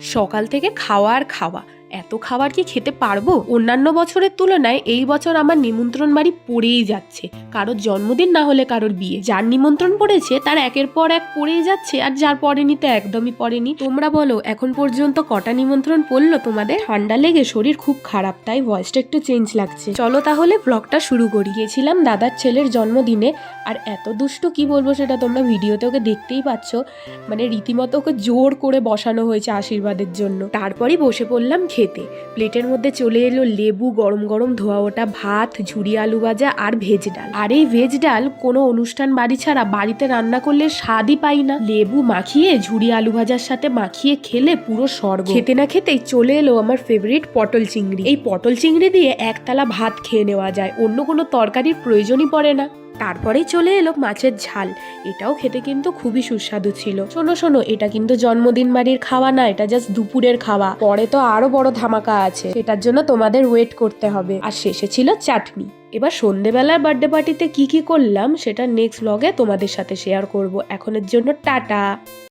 সকাল থেকে খাওয়া আর খাওয়া। এত খাবার কি খেতে পারব? অন্যান্য বছরের তুলনায় এই বছর আমার নিমন্ত্রণ বাড়ি পড়েই যাচ্ছে। কারোর জন্মদিন না হলে কারোর বিয়ে। যার নিমন্ত্রণ পড়েছে, তার একের পর এক পড়েই যাচ্ছে আর যার পড়েনি তো একদমই পড়েনি। তোমরা বলো, এখন পর্যন্ত কটা নিমন্ত্রণ পড়ল তোমাদের? ঠান্ডা লেগে শরীর খুব খারাপ, তাই ভয়েসটা একটু চেঞ্জ লাগছে। চলো তাহলে ব্লগটা শুরু করি। গিয়েছিলাম দাদার ছেলের জন্মদিনে আর এত দুষ্ট কি বলব সেটা তোমরা ভিডিওতে ওকে দেখতেই পাচ্ছ। মানে রীতিমতো ওকে জোর করে বসানো হয়েছে আশীর্বাদের জন্য। তারপরেই বসে পড়লাম খেতে। প্লেটের মধ্যে চলে এলো লেবু, গরম গরম ধোয়া ওটা, ভাত ঝুড়ি আলু ভাজা আর ভেজ ডাল। আর এই ভেজ ডাল কোনো অনুষ্ঠান বাড়ি ছাড়া বাড়িতে রান্না করলে স্বাদই পাই না। লেবু মাখিয়ে ঝুড়ি আলু ভাজার সাথে মাখিয়ে খেলে পুরো স্বর্গ। খেতে না খেতেই চলে এলো আমার ফেভারিট পটল চিংড়ি। এই পটল চিংড়ি দিয়ে একতলা ভাত খেয়ে নেওয়া যায়, অন্য কোনো তরকারির প্রয়োজনই পড়ে না। তারপরেই চলে এলো মাছের ঝাল। এটাও খেতে কিন্তু খুবই সুস্বাদু ছিল। শোনো শোনো, এটা কিন্তু জন্মদিন বাড়ির খাওয়া না, এটা জাস্ট দুপুরের খাওয়া। পরে তো আরও বড় ধামাকা আছে, সেটার জন্য তোমাদের ওয়েট করতে হবে। আর শেষে ছিল চাটনি। এবার সন্ধেবেলার বার্থডে পার্টিতে কি কি করলাম, সেটা নেক্সট ব্লগে তোমাদের সাথে শেয়ার করব। এখনের জন্য টাটা!